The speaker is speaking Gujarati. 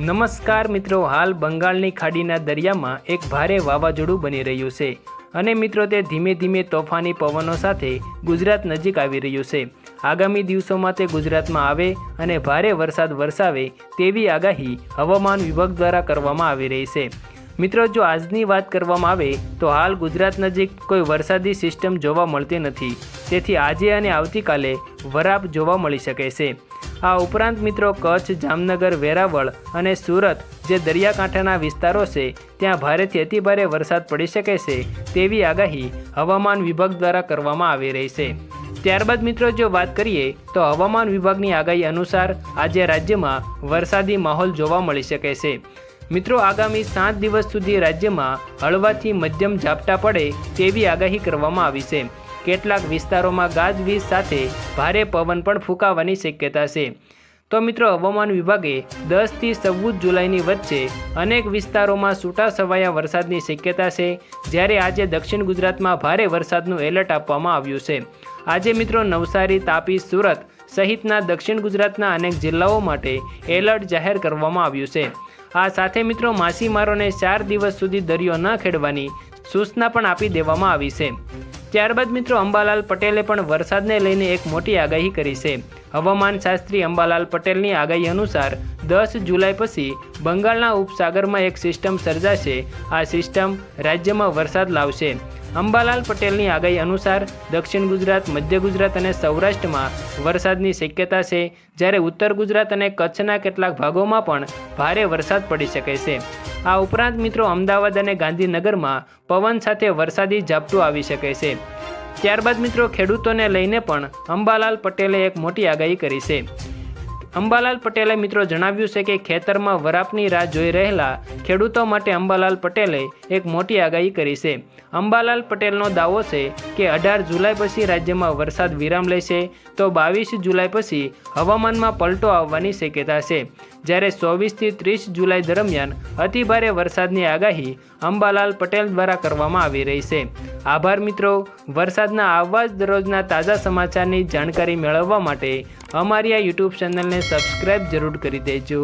નમસ્કાર મિત્રો, હાલ બંગાળની ખાડીના દરિયામાં એક ભારે વાવાઝોડું બની રહ્યું છે અને મિત્રો તે ધીમે ધીમે તોફાની પવનો સાથે ગુજરાત નજીક આવી રહ્યું છે. આગામી દિવસોમાં તે ગુજરાતમાં આવે અને ભારે વરસાદ વરસાવે તેવી આગાહી હવામાન વિભાગ દ્વારા કરવામાં આવી રહી છે. મિત્રો, જો આજની વાત કરવામાં આવે તો હાલ ગુજરાત નજીક કોઈ વરસાદી સિસ્ટમ જોવા મળતી નથી. તેથી આજે અને આવતીકાલે વરાપ જોવા મળી શકે છે. આ ઉપરાંત મિત્રો કચ્છ, જામનગર, વેરાવળ અને સુરત જે દરિયાકાંઠાના વિસ્તારો છે, ત્યાં ભારેથી અતિભારે વરસાદ પડી શકે છે તેવી આગાહી હવામાન વિભાગ દ્વારા કરવામાં આવી રહી છે. ત્યારબાદ મિત્રો જો વાત કરીએ, તો હવામાન વિભાગની આગાહી અનુસાર આજે રાજ્યમાં વરસાદી માહોલ જોવા મળી શકે છે. મિત્રો આગામી સાત દિવસ સુધી રાજ્યમાં હળવાથી મધ્યમ ઝાપટા પડે તેવી આગાહી કરવામાં આવી છે. કેટલાક વિસ્તારોમાં ગાજવીજ સાથે ભારે પવન પણ ફૂંકાવાની શક્યતા છે. તો મિત્રો, હવામાન વિભાગે દસથી ચૌદ જુલાઈની વચ્ચે અનેક વિસ્તારોમાં છૂટાછવાયા વરસાદની શક્યતા છે. જ્યારે આજે દક્ષિણ ગુજરાતમાં ભારે વરસાદનું એલર્ટ આપવામાં આવ્યું છે. આજે મિત્રો, નવસારી, તાપી, સુરત સહિતના દક્ષિણ ગુજરાતના અનેક જિલ્લાઓ માટે એલર્ટ જાહેર કરવામાં આવ્યું છે. આ સાથે મિત્રો, માછીમારોને ચાર દિવસ સુધી દરિયો ન ખેડવાની સૂચના પણ આપી દેવામાં આવી છે. ત્યારબાદ મિત્રો અંબાલાલ પટેલે પણ વરસાદને લઈને એક મોટી આગાહી કરી છે. હવામાન શાસ્ત્રી અંબાલાલ પટેલની આગાહી અનુસાર દસ જુલાઈ પછી બંગાળના ઉપસાગરમાં એક સિસ્ટમ સર્જાશે. આ સિસ્ટમ રાજ્યમાં વરસાદ લાવશે. અંબાલાલ પટેલની આગાહી અનુસાર દક્ષિણ ગુજરાત, મધ્ય ગુજરાત અને સૌરાષ્ટ્રમાં વરસાદની શક્યતા છે. જ્યારે ઉત્તર ગુજરાત અને કચ્છના કેટલાક ભાગોમાં પણ ભારે વરસાદ પડી શકે છે. આ ઉપરાંત મિત્રો અમદાવાદ અને ગાંધીનગરમાં પવન સાથે વરસાદી ઝાપટું આવી શકે છે. ત્યારબાદ મિત્રો ખેડૂતોને લઈને પણ અંબાલાલ પટેલે એક મોટી આગાહી કરી છે. અંબાલાલ પટેલે મિત્રો જણાવ્યું છે કે ખેતરમાં વરાપની રાહ જોઈ રહેલા ખેડૂતો માટે અંબાલાલ પટેલે એક મોટી આગાહી કરી છે. અંબાલાલ પટેલનો દાવો છે કે અઢાર જુલાઈ પછી રાજ્યમાં વરસાદ વિરામ લેશે, તો બાવીસ જુલાઈ પછી હવામાનમાં પલટો આવવાની શક્યતા છે. જ્યારે ચોવીસથી ત્રીસ જુલાઈ દરમિયાન અતિભારે વરસાદની આગાહી અંબાલાલ પટેલ દ્વારા કરવામાં આવી રહી છે. આભાર મિત્રો. વરસાદના આવા જ દરરોજના તાજા સમાચારની જાણકારી મેળવવા માટે અમારી આ યુટ્યુબ ચેનલને સબસ્ક્રાઈબ જરૂર કરી દેજો.